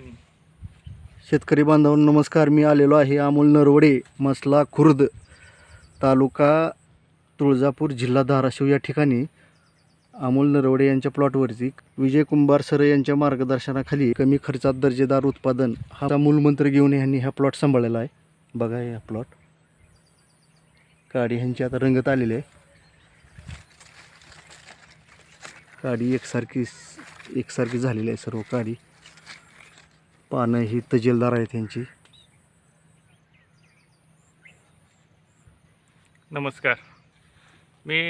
शेतकरी बांधवांनो नमस्कार. मी आलेलो आहे अमोल नरवडे मसला खुर्द तालुका तुळजापूर जिल्हा धाराशिव या ठिकाणी. अमोल नरवडे यांच्या प्लॉटवरती विजय कुंभार सर यांच्या मार्गदर्शनाखाली कमी खर्चात दर्जेदार उत्पादन हा मूलमंत्र घेऊन यांनी हा प्लॉट सांभाळलेला आहे. बघा हा प्लॉट. काडी ह्यांची आता रंगत आलेली आहे. काडी एकसारखी एकसारखी झालेली आहे सर्व काडी. पानं ही तजेलदार आहेत त्यांची नमस्कार. मी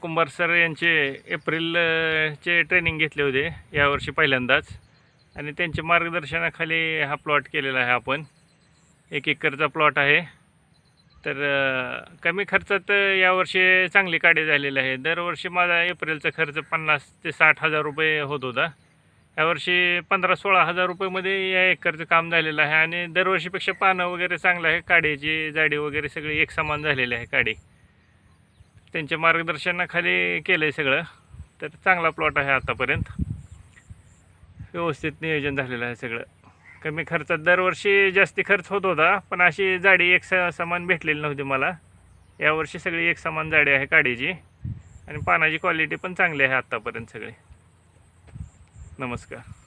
कुंभार सर यांचे एप्रिलचे ट्रेनिंग घेतले होते यावर्षी पहिल्यांदाच. आणि त्यांच्या मार्गदर्शनाखाली हा प्लॉट केलेला आहे आपण. एक एकरचा प्लॉट आहे. तर कमी खर्चात यावर्षी चांगली काढी झालेले आहे. दरवर्षी माझा एप्रिलचा खर्च पन्नास ते साठ हजार रुपये होत होता. यावर्षी पंधरा सोळा हजार रुपयेमध्ये या एकरचं काम झालेलं आहे आणि दरवर्षीपेक्षा पानं वगैरे चांगलं आहे. काडीची जाडी वगैरे सगळी एक समान झालेली आहे काडी. त्यांच्या मार्गदर्शनाखाली केलं आहे सगळं. तर चांगला प्लॉट आहे आतापर्यंत. व्यवस्थित नियोजन झालेलं आहे सगळं. कमी खर्चात दरवर्षी जास्ती खर्च होत होता पण अशी जाडी एक स समान भेटलेली नव्हती मला. यावर्षी सगळी एक समान जाडी आहे काडीची आणि पानाची क्वालिटी पण चांगली आहे आत्तापर्यंत सगळी. नमस्कार.